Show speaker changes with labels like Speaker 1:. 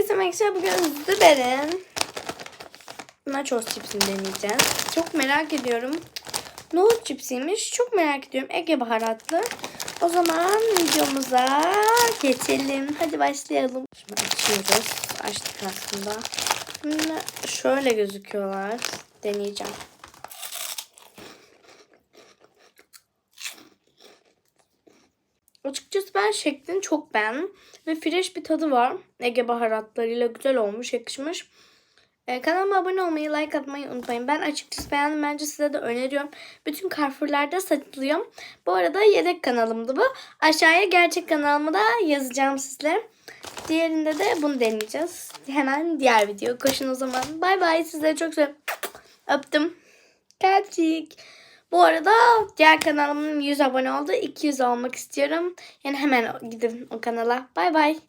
Speaker 1: Herkese merhaba bugün Züber'in nachos cipsini deneyeceğiz. Çok merak ediyorum. Nohut cipsiymiş. Çok merak ediyorum. Ege baharatlı. O zaman videomuza geçelim. Hadi başlayalım. Şimdi açıyoruz. Açtık aslında. Şimdi şöyle gözüküyorlar. Deneyeceğim. Açıkçası ben şeklini çok beğendim. Ve fresh bir tadı var. Ege baharatlarıyla güzel olmuş, yakışmış. Ee, kanalıma abone olmayı, like atmayı unutmayın. Ben açıkçası beğendim. Bence size de öneriyorum. Bütün Carrefour'larda satılıyor. Bu arada yedek kanalımdı bu. Aşağıya gerçek kanalımı da yazacağım sizlere. Diğerinde de bunu deneyeceğiz. Hemen diğer video. Koşun o zaman. Bay bay. Sizleri çok seviyorum. Öptüm. Kalpçik. Bu arada diğer kanalımın 100 abone oldu. 200 olmak istiyorum. Yani hemen gidin o kanala. Bay bay.